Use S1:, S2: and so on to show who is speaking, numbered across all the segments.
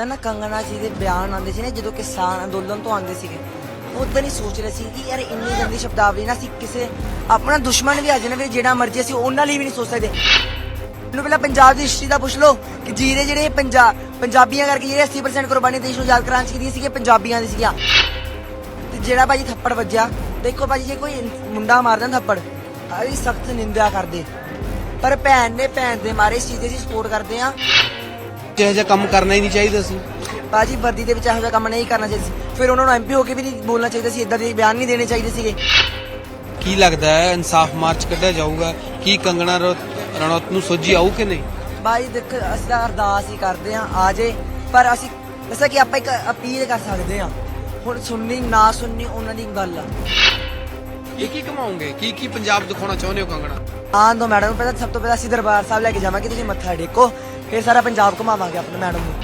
S1: ਜਿੱਦਾਂ ਨਾ ਕੰਗਣਾ ਜੀ ਦੇ ਬਿਆਨ ਆਉਂਦੇ ਸੀ ਨਾ, ਜਦੋਂ ਕਿਸਾਨ ਅੰਦੋਲਨ ਤੋਂ ਆਉਂਦੇ ਸੀਗੇ। ਉਦੋਂ ਹੀ ਸੋਚ ਰਹੇ ਸੀ ਕਿ ਯਾਰ ਇੰਨੀ ਗੰਦੀ ਸ਼ਬਦਾਵਲੀ ਨਾ ਅਸੀਂ ਕਿਸੇ, ਆਪਣਾ ਦੁਸ਼ਮਣ ਵੀ ਆ ਜਾਣਾ, ਵੀ ਜਿਹੜਾ ਮਰਜ਼ੀ ਅਸੀਂ ਉਹਨਾਂ ਲਈ ਵੀ ਨਹੀਂ ਸੋਚ ਸਕਦੇ। ਮੈਨੂੰ ਪਹਿਲਾਂ ਪੰਜਾਬ ਦੀ ਹਿਸਟਰੀ ਦਾ ਪੁੱਛ ਲਓ ਕਿ ਜੀਰੇ ਜਿਹੜੇ ਪੰਜਾਬ ਪੰਜਾਬੀਆਂ ਕਰਕੇ ਜਿਹੜੇ 80% ਕੁਰਬਾਨੀ ਦੇਸ਼ ਨੂੰ ਯਾਦ ਕਰਾਉਣ ਚ ਕੀਤੀਆਂ ਪੰਜਾਬੀਆਂ ਦੀ ਸੀਗੀਆਂ। ਤੇ ਜਿਹੜਾ ਭਾਜੀ ਥੱਪੜ ਵੱਜਿਆ, ਦੇਖੋ ਭਾਜੀ, ਜੇ ਕੋਈ ਮੁੰਡਾ ਮਾਰਦਾ ਨਾ ਥੱਪੜ ਅਸੀਂ ਸਖਤ ਨਿੰਦਿਆ ਕਰਦੇ। ਪਰ ਭੈਣ ਨੇ ਭੈਣ ਦੇ ਮਾਰੇ, ਇਸ ਚੀਜ਼ ਦੀ ਅਸੀਂ ਸਪੋਰਟ ਕਰਦੇ ਆ
S2: ਜਿਹੋ ਜਿਹਾ ਕੰਮ ਕਰਨਾ ਹੀ ਨਹੀਂ ਚਾਹੀਦਾ ਸੀ।
S1: ਬਾਜੀ ਵਰਦੀ ਦੇ ਵਿੱਚ ਇਹੋ ਜਿਹਾ ਕੰਮ ਨਹੀਂ ਕਰਨਾ ਚਾਹੀਦਾ ਸੀ। ਫਿਰ ਉਹਨਾਂ ਨੂੰ ਐਮਪੀ ਹੋ ਕੇ ਵੀ ਨਹੀਂ ਬੋਲਣਾ ਚਾਹੀਦਾ ਸੀ ਇਦਾਂ ਦੇ ਬਿਆਨ ਨਹੀਂ ਦੇਣੇ ਚਾਹੀਦੇ ਸੀਗੇ।
S2: ਕੀ ਲੱਗਦਾ ਹੈ ਇਨਸਾਫ ਮਾਰਚ ਕੱਢਿਆ ਜਾਊਗਾ? ਕੀ ਕੰਗਣਾ ਰਣੌਤ ਨੂੰ ਸੋਝੀ ਆਊ ਕਿ ਨਹੀਂ?
S1: ਬਾਈ ਦੇਖ ਅਸੀਂ ਤਾਂ ਅਰਦਾਸ ਹੀ ਕਰਦੇ ਆ ਆ ਜੇ। ਪਰ ਅਸੀਂ ਦੱਸਿਆ ਕਿ ਆਪਾਂ ਇੱਕ ਅਪੀਲ ਕਰ ਸਕਦੇ ਆ ਹੁਣ ਸੁਣਨੀ ਨਾ ਸੁਣਨੀ ਉਹਨਾਂ ਦੀ ਗੱਲ ਆ।
S2: ਕੀ ਕੀ ਕਮਾਉਂਗੇ? ਕੀ ਕੀ ਪੰਜਾਬ ਦਿਖਾਉਣਾ ਚਾਹੁੰਦੇ ਹੋ ਕੰਗਣਾ?
S1: ਆਉਣ ਦੋ ਮੈਡਮ ਪਹਿਲਾਂ ਸਭ ਤੋਂ ਪਹਿਲਾਂ ਅਸੀਂ ਦਰਬਾਰ ਸਾਹਿਬ ਲੈ ਕੇ ਜਾਵਾਂਗੇ ਤੁਸੀਂ ਮੱਥਾ ਟੇਕੋ, ਫਿਰ ਸਾਰਾ ਪੰਜਾਬ ਘੁਮਾਵਾਂਗੇ ਆਪਣੇ ਮੈਡਮ ਨੂੰ।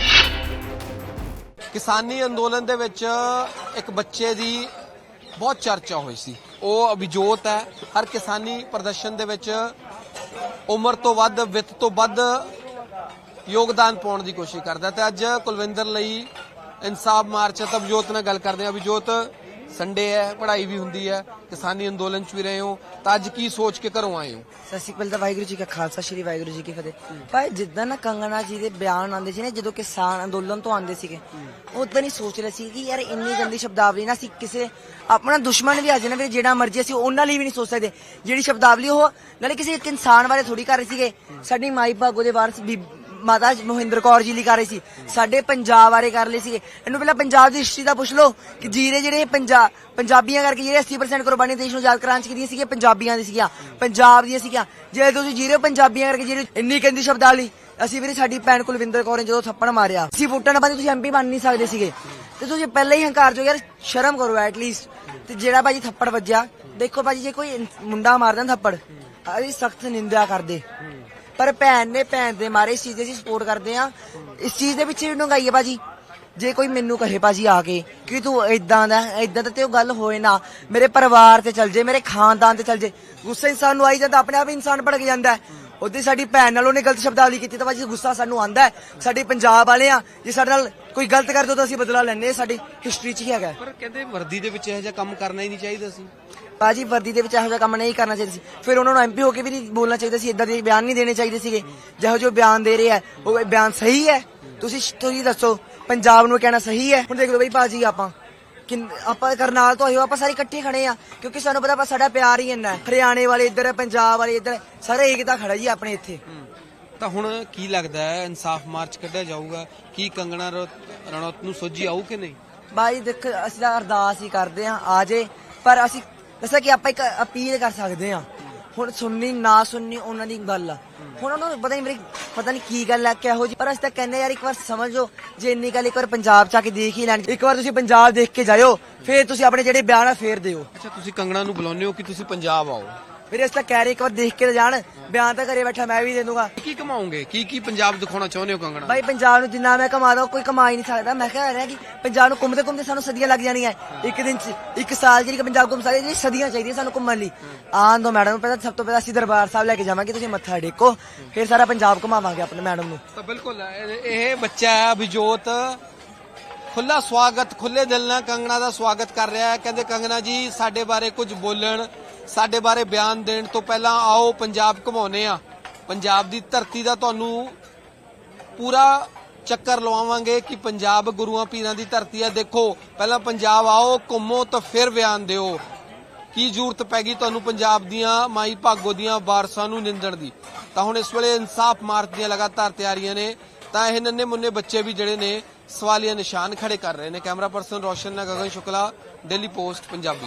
S2: ਕਿਸਾਨੀ ਅੰਦੋਲਨ ਦੇ ਵਿੱਚ ਇੱਕ ਬੱਚੇ ਦੀ ਬਹੁਤ ਚਰਚਾ ਹੋਈ ਸੀ। ਉਹ ਅਭਿਜੋਤ ਹੈ। ਹਰ ਕਿਸਾਨੀ ਪ੍ਰਦਰਸ਼ਨ ਦੇ ਵਿੱਚ ਉਮਰ ਤੋਂ ਵੱਧ, ਵਿੱਤ ਤੋਂ ਵੱਧ ਯੋਗਦਾਨ ਪਾਉਣ ਦੀ ਕੋਸ਼ਿਸ਼ ਕਰਦਾ ਤੇ ਅੱਜ ਕੁਲਵਿੰਦਰ ਲਈ ਇਨਸਾਫ ਮਾਰਚ ਹੈ। ਅਭਿਜੋਤ ਨਾਲ ਗੱਲ ਕਰਦੇ ਹਾਂ। ਅਭਿਜੋਤ ਸੰਡੇ ਹੈ, ਪੜ੍ਹਾਈ ਵੀ ਹੁੰਦੀ ਹੈ, ਕਿਸਾਨੀ ਅੰਦੋਲਨ ਚ ਵੀ ਰਹੇ ਹੋ, ਤਾਂ ਅੱਜ ਕੀ ਸੋਚ ਕੇ ਘਰੋਂ ਆਏ ਹੋ?
S1: ਸਤਿ ਸ਼੍ਰੀ ਅਕਾਲ ਵਾਹਿਗੁਰੂ ਜੀ ਕਾ ਖਾਲਸਾ, ਸ਼੍ਰੀ ਵਾਹਿਗੁਰੂ ਜੀ ਕੀ ਫਤਿਹ। ਭਾਈ, ਜਿੱਦਾਂ ਨਾ ਕੰਗਣਾ ਜੀ ਦੇ ਬਿਆਨ ਆਉਂਦੇ ਸੀ ਨਾ, ਜਦੋਂ ਕਿਸਾਨ ਅੰਦੋਲਨ ਤੋਂ ਆਉਂਦੇ ਸੀਗੇ, ਉਦੋਂ ਹੀ ਸੋਚ ਰਹੇ ਸੀ ਕਿ ਯਾਰ ਇੰਨੀ ਗੰਦੀ ਸ਼ਬਦਾਵਲੀ ਨਾ ਅਸੀਂ ਕਿਸੇ, ਆਪਣਾ ਦੁਸ਼ਮਣ ਵੀ ਆ ਜਾਣਾ ਵੀ ਜਿਹੜਾ ਮਰਜ਼ੀ ਅਸੀਂ ਉਹਨਾਂ ਲਈ ਵੀ ਨਹੀਂ ਸੋਚ ਸਕਦੇ। ਜਿਹੜੀ ਸ਼ਬਦਾਵਲੀ ਉਹ, ਨਾਲੇ ਕਿਸੇ ਇੱਕ ਇਨਸਾਨ ਬਾਰੇ ਥੋੜੀ ਕਰ ਰਹੇ ਸੀਗੇ। ਸਾਡੀ ਮਾਈ ਭਾਗੋ ਦੇ ਵਾਰਸ ਮਾਤਾ ਮੋਹਿੰਦਰ ਕੌਰ ਜੀ ਲਈ ਕਰ ਰਹੇ ਸੀ। ਸਾਡੇ ਪੰਜਾਬ ਬਾਰੇ ਕਰ ਲਈ ਸੀਗੇ। ਇਹਨੂੰ ਪਹਿਲਾਂ ਪੰਜਾਬ ਦੀ ਹਿਸਟਰੀ ਦਾ ਪੁੱਛ ਲਓ ਕਿ ਜੀਰੇ ਜਿਹੜੇ ਪੰਜਾਬ ਪੰਜਾਬੀਆਂ ਕਰਕੇ ਜਿਹੜੇ 80% ਕੁਰਬਾਨੀ ਦੇਸ਼ ਨੂੰ ਆਜ਼ਾਦ ਕਰਾਉਣ ਚ ਕੀਤੀਆਂ ਸੀਗੀਆਂ, ਪੰਜਾਬੀਆਂ ਦੀ ਸੀਗੀਆਂ, ਪੰਜਾਬ ਦੀਆਂ ਸੀਗੀਆਂ। ਜੇ ਤੁਸੀਂ ਜੀਰੇ ਪੰਜਾਬੀਆਂ ਕਰਕੇ ਜਿਹੜੇ ਇੰਨੀ ਗੰਦੀ ਸ਼ਬਦਾਵਲੀ, ਅਸੀਂ ਵੀਰੇ ਸਾਡੀ ਭੈਣ ਕੁਲਵਿੰਦਰ ਕੌਰ ਨੇ ਜਦੋਂ ਥੱਪੜ ਮਾਰਿਆ, ਅਸੀਂ ਵੋਟਾਂ ਨਾਲ ਬਾਅਦ ਤੁਸੀਂ ਐਮਪੀ ਬਣ ਨਹੀਂ ਸਕਦੇ ਸੀਗੇ। ਤੇ ਤੁਸੀਂ ਪਹਿਲਾਂ ਹੀ ਹੰਕਾਰ ਜੋ ਯਾਰ ਸ਼ਰਮ ਕਰੋ ਐਟਲੀਸਟ ਤੇ ਜਿਹੜਾ ਭਾਜੀ ਥੱਪੜ ਵੱਜਿਆ, ਦੇਖੋ ਭਾਜੀ, ਜੇ ਕੋਈ ਮੁੰਡਾ ਮਾਰਦਾ ਥੱਪੜ ਅਸੀਂ ਸਖਤ ਨਿੰਦਿਆ ਕਰਦੇ। ਪਰ ਭੈਣ ਨੇ, ਭੈਣ ਦੇ ਮਾਰੇ ਇਸ ਚੀਜ਼ ਦੀ ਅਸੀਂ ਸਪੋਰਟ ਕਰਦੇ ਆ ਇਸ ਚੀਜ਼ ਦੇ ਪਿੱਛੇ ਵੀ ਡੂੰਘਾਈ ਹੈ ਭਾਜੀ। ਜੇ ਕੋਈ ਮੈਨੂੰ ਕਹੇ ਭਾਜੀ ਆ ਕੇ ਕਿ ਤੂੰ ਇਦਾਂ ਦਾ ਇਦਾਂ ਦਾ ਤੇ ਉਹ ਗੱਲ ਹੋਏ ਨਾ, ਮੇਰੇ ਪਰਿਵਾਰ ਤੇ ਚੱਲ ਜੇ, ਮੇਰੇ ਖਾਨਦਾਨ ਤੇ ਚੱਲ ਜੇ, ਗੁੱਸਾ ਇਨਸਾਨ ਨੂੰ ਆਈ ਜਾਂਦਾ, ਆਪਣੇ ਆਪ ਹੀ ਇਨਸਾਨ ਭੜਕ ਜਾਂਦਾ ਹੈ। ਉਹਦੀ ਸਾਡੀ ਭੈਣ ਨਾਲ ਉਹਨੇ ਗਲਤ ਸ਼ਬਦਾਵਲੀ ਕੀਤੀ ਤਾਂ ਭਾਜੀ ਗੁੱਸਾ ਸਾਨੂੰ ਆਂਦਾ ਹੈ। ਸਾਡੇ ਪੰਜਾਬ ਵਾਲੇ ਆ ਜੇ ਸਾਡੇ ਨਾਲ ਕੋਈ ਗਲਤ ਕਰ ਦੋ ਤਾਂ ਅਸੀਂ ਬਦਲਾ ਲੈਣੇ ਸਾਡੀ ਹਿਸਟਰੀ 'ਚ ਹੀ ਹੈਗਾ।
S2: ਪਰ ਕਹਿੰਦੇ ਵਰਦੀ ਦੇ ਵਿੱਚ ਇਹੋ ਜਿਹਾ ਕੰਮ ਕਰਨਾ ਹੀ ਨਹੀਂ ਚਾਹੀਦਾ ਸੀ।
S1: ਬਾਜੀ ਵਰਦੀ ਦੇ ਵਿੱਚ ਇਹੋ ਜਿਹਾ ਕੰਮ ਨਹੀਂ ਕਰਨਾ ਚਾਹੀਦਾ ਸੀ। ਫਿਰ ਉਹਨਾਂ ਨੂੰ ਐਮਪੀ ਹੋ ਕੇ ਵੀ ਨਹੀਂ ਬੋਲਣਾ ਚਾਹੀਦਾ ਸੀ ਇਦਾਂ ਦੇ ਬਿਆਨ ਨਹੀਂ ਦੇਣੇ ਚਾਹੀਦੇ ਸੀਗੇ। ਜਿਹੋ ਜਿਹੇ ਬਿਆਨ ਦੇ ਰਹੇ ਆ ਉਹ ਬਿਆਨ ਸਹੀ ਹੈ? ਤੁਸੀਂ ਤੁਸੀਂ ਦੱਸੋ ਪੰਜਾਬ ਨੂੰ ਕਹਿਣਾ ਸਹੀ ਹੈ? ਹੁਣ ਦੇਖ ਲਓ ਬਈ ਬਾਜੀ ਆਪਾਂ। ਕਿ ਆਪਾਂ ਕਰਨਾਲ ਤੋਂ ਆਏ ਹੋ ਆਪਾਂ ਸਾਰੇ ਇਕੱਠੇ ਖੜੇ ਆ ਕਿਉਂਕਿ ਸਾਨੂੰ ਪਤਾ ਆਪਾਂ ਸਾਡਾ ਪਿਆਰ ਹੀ ਇੰਨਾ ਹੈ। ਹਰਿਆਣੇ ਵਾਲੇ ਇੱਧਰ ਪੰਜਾਬ ਵਾਲੇ ਇੱਧਰ ਸਾਰੇ ਏਕਤਾ ਖੜਾ ਜੀ ਆਪਣੇ ਇੱਥੇ।
S2: ਤਾਂ ਹੁਣ ਕੀ ਲੱਗਦਾ ਹੈ ਇਨਸਾਫ ਮਾਰਚ ਕੱਢਿਆ ਜਾਊਗਾ? ਕੀ ਕੰਗਣਾ ਰਣੌਤ ਨੂੰ ਸੋਝੀ ਆਊ ਕਿ ਨਹੀਂ?
S1: ਬਾਈ ਦੇਖ ਅਸੀਂ ਤਾਂ ਅਰਦਾਸ ਹੀ ਕਰਦੇ ਆ ਆ ਜੇ ਪਰ ਅਸੀਂ ਦੱਸਿਆ ਕਿ ਆਪਾਂ ਇੱਕ ਅਪੀਲ ਕਰ ਸਕਦੇ ਆ ਹੁਣ ਸੁਣਨੀ, ਨਾ ਸੁਣਨੀ ਉਹਨਾਂ ਦੀ ਗੱਲ ਆ। ਹੁਣ ਉਹਨਾਂ ਨੂੰ ਪਤਾ ਨਹੀਂ ਮੇਰੀ ਪਤਾ ਨਹੀਂ ਕੀ ਗੱਲ ਆ, ਕਿਹੋ ਜੀ ਪਰ ਅਸੀਂ ਤਾਂ ਕਹਿੰਦੇ ਯਾਰ ਇੱਕ ਵਾਰ ਸਮਝੋ, ਜੇ ਇੰਨੀ ਗੱਲ ਇੱਕ ਵਾਰ ਪੰਜਾਬ ਚ ਆ ਕੇ ਦੇਖ ਹੀ ਲੈਣ ਇੱਕ ਵਾਰ ਤੁਸੀਂ ਪੰਜਾਬ ਦੇਖ ਕੇ ਜਾਇਓ, ਫੇਰ ਤੁਸੀਂ ਆਪਣੇ ਜਿਹੜੇ ਬਿਆਨ ਆ, ਫੇਰ ਦਿਓ।
S2: ਅੱਛਾ, ਤੁਸੀਂ ਕੰਗਣਾ ਨੂੰ ਬੁਲਾਉਂਦੇ ਹੋ ਕਿ ਤੁਸੀਂ ਪੰਜਾਬ ਆਓ?
S1: ਫਿਰ ਅਸੀਂ ਤਾਂ ਕਹਿ ਰਹੇ ਇੱਕ ਵਾਰ ਦੇਖ ਕੇ ਤਾਂ ਜਾਣ ਬਿਆਨ ਤਾਂ ਘਰੇ ਬੈਠਾ ਮੈਂ ਵੀ ਦੇ ਦੂੰਗਾ।
S2: ਕੀ ਕਮਾਉਂਗੇ? ਕੀ ਕੀ ਪੰਜਾਬ ਦਿਖਾਉਣਾ ਚਾਹੁੰਦੇ ਹੋ ਕੰਗਣਾ?
S1: ਭਾਈ ਪੰਜਾਬ ਨੂੰ ਜਿੰਨਾ ਮੈਂ ਕਮਾਦਾ ਕੋਈ ਕਮਾ ਹੀ ਨਹੀਂ ਸਕਦਾ। ਮੈਂ ਕਹਿ ਰਿਹਾ ਕਿ ਪੰਜਾਬ ਨੂੰ ਘੁੰਮਦੇ ਘੁੰਮਦੇ ਸਾਨੂੰ ਸਦੀਆਂ ਲੱਗ ਜਾਣੀਆਂ। ਇੱਕ ਦਿਨ ਚ ਇੱਕ ਸਾਲ ਜਿਹੜੀ ਪੰਜਾਬ ਘੁੰਮ ਸਕਦੇ ਜਿਹੜੀ ਸਦੀਆਂ ਚਾਹੀਦੀਆਂ ਸਾਨੂੰ ਘੁੰਮਣ ਲਈ। ਆਉਣ ਦੋ ਮੈਡਮ ਨੂੰ ਪਹਿਲਾਂ ਸਭ ਤੋਂ ਪਹਿਲਾਂ ਅਸੀਂ ਦਰਬਾਰ ਸਾਹਿਬ ਲੈ ਕੇ ਜਾਵਾਂਗੇ ਤੁਸੀਂ ਮੱਥਾ ਟੇਕੋ। ਫਿਰ ਸਾਰਾ ਪੰਜਾਬ ਘੁਮਾਵਾਂਗੇ ਆਪਣੇ ਮੈਡਮ ਨੂੰ।
S2: ਤਾਂ ਬਿਲਕੁਲ ਇਹ- ਇਹ ਬੱਚਾ ਹੈ ਅਭਿਜੋਤ। ਖੁੱਲਾ ਸਵਾਗਤ ਖੁੱਲੇ ਦਿਲ ਨਾਲ ਕੰਗਣਾ ਦਾ ਸਵਾਗਤ ਕਰ ਰਿਹਾ ਹੈ। ਕਹਿੰਦੇ ਕੰਗਣਾ ਜੀ ਸਾਡੇ ਬਾਰੇ ਕੁਝ ਬੋਲਣ। ਸਾਡੇ ਬਾਰੇ ਬਿਆਨ ਦੇਣ ਤੋਂ ਪਹਿਲਾਂ ਆਓ ਪੰਜਾਬ ਘਮਾਉਨੇ ਆ ਪੰਜਾਬ ਦੀ ਧਰਤੀ ਦਾ ਤੁਹਾਨੂੰ ਪੂਰਾ ਚੱਕਰ ਲਵਾਵਾਂਗੇ ਕਿ ਪੰਜਾਬ ਗੁਰੂਆਂ ਪੀਰਾਂ ਦੀ ਧਰਤੀ ਹੈ। ਦੇਖੋ, ਪਹਿਲਾਂ ਪੰਜਾਬ ਆਓ, ਘੁੰਮੋ ਤਾਂ ਫਿਰ ਬਿਆਨ ਦਿਓ। ਕੀ ਜ਼ਰੂਰਤ ਪੈ ਗਈ ਤੁਹਾਨੂੰ ਪੰਜਾਬ ਦੀਆਂ ਮਾਈ ਭਾਗੋ ਦੀਆਂ ਵਾਰਸਾਂ ਨੂੰ ਨਿੰਦਣ ਦੀ? ਤਾਂ ਹੁਣ ਇਸ ਵੇਲੇ ਇਨਸਾਫ ਮਾਰਚ ਦੀਆਂ ਲਗਾਤਾਰ ਤਿਆਰੀਆਂ ਨੇ। ਤਾਂ ਇਹ ਨੰਨੇ ਮੁੰਨੇ ਬੱਚੇ ਵੀ ਜਿਹੜੇ ਨੇ, ਸਵਾਲੀਆ ਨਿਸ਼ਾਨ ਖੜੇ ਕਰ ਰਹੇ ਨੇ। ਕੈਮਰਾ ਪਰਸਨ ਰੋਸ਼ਨ ਨਾ ਗਗਨ ਸ਼ੁਕਲਾ, ਡੇਲੀ ਪੋਸਟ, ਪੰਜਾਬੀ।